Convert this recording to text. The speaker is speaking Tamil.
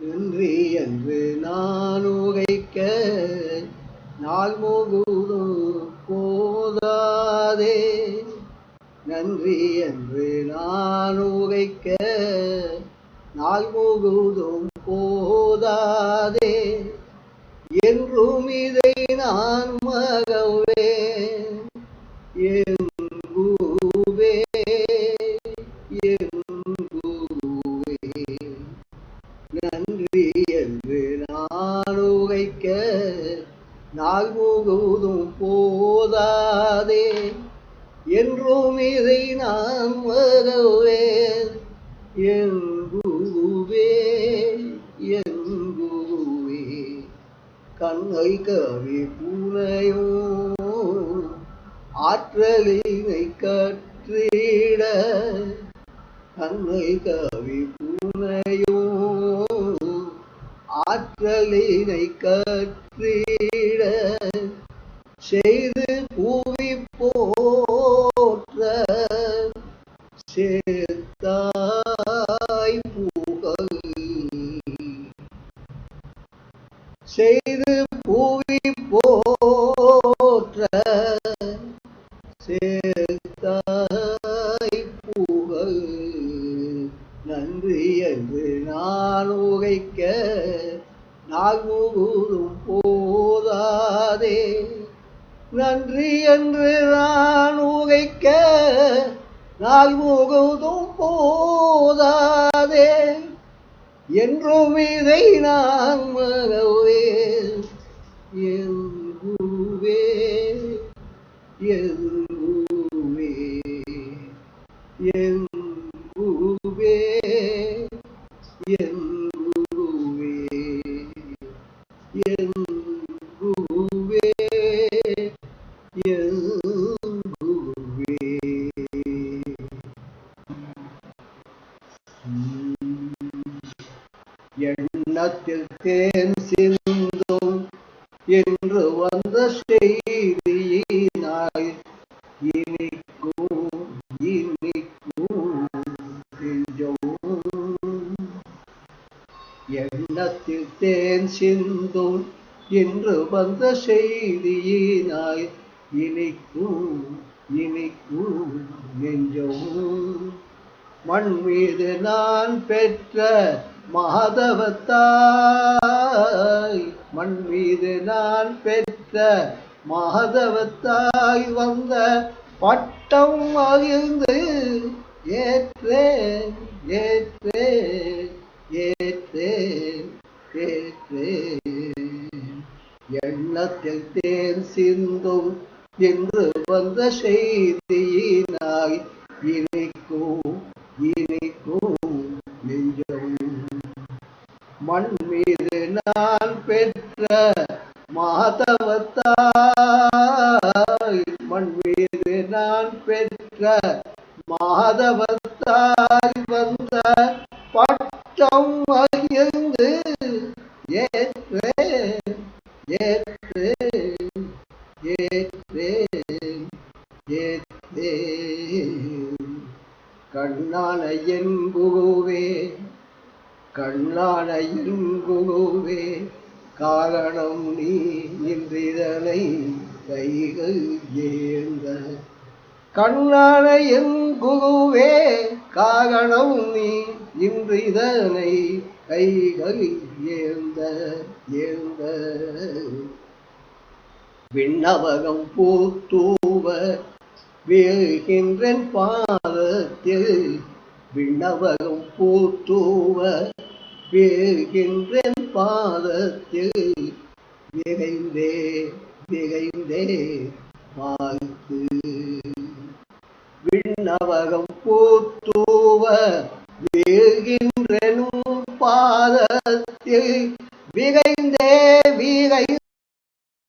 நன்றி என்று நான் உகைக்க நாள் முழுதும் போதாதே. நன்றி என்று நான் உகைக்க நாள் முகுதும் போதாதே. என்றும் இதை நான் உகைக்க நாள் போதாதே என்றும் இதை நான் மறவேன் என் குருவே என் குருவே கண்ணை கவி புனையும் ஆற்றலினை கற்றிட. கண்ணை கவி புனையும் ஆற்றலினை கற்றிட செய்து பூவி போற்ற சேர்த்தாய் புகழ் செய்து பூவி போற்ற சேர்த்தாய் புகழ் நன்றி என்று நான் உகைக்க நாள் போதாதே. நன்றி என்று நான் உகைக்க நாய்முகுதும் போதாதே. என்றும் இதை நான் மறவேன். எதுவே எது எண்ணத்தில் தேன் சிந்தும் என்று வந்த செய்தியினாய் இனிக்கும் இனிக்கும் எண்ணத்தில் தேன் சிந்தும் என்று வந்த செய்தியினாய் இனிக்கும் இனிக்கும் நெஞ்சமும் மண் மீது நான் பெற்ற மாதவத்தாய் மண் மீது நான் பெற்ற மாதவத்தாய் வந்த பட்டம் மகிழ்ந்து ஏற்றேன் ஏற்றேன் ஏற்றேன் ஏற்றேன். எண்ணத்தில் தேன் சிந்தும் என்று வந்த செய்தியினாய் இரு இனிக்கும் நெஞ்சம் மண் மீது நான் பெற்ற மாதவத்தாய் மண் மீது நான் பெற்ற மாதவத்தாய் வந்த பட்டம் மகிழ்ந்து ஏற்றேன் ஏற்றேன் ஏற்றேன் ஏற்றே கண்ணான என் குருவே கண்ணான என் காரணம் நீ இன்றிதனை கைகள் ஏந்த. கண்ணான என் காரணம் நீ இன்றிதனை கைகள் ஏந்த ஏந்த. விண்ணவகம் பூத்தூவ வீழ்கின்றன் பாதத்தில். விண்ணவகம் பூத்தூவ வீழ்கின்றேன் பாதத்தில். விரைந்தே விரைந்தே வாழ்த்து. விண்ணவகம் பூத்துவ வீழ்கின்றனும் பாதத்தில்.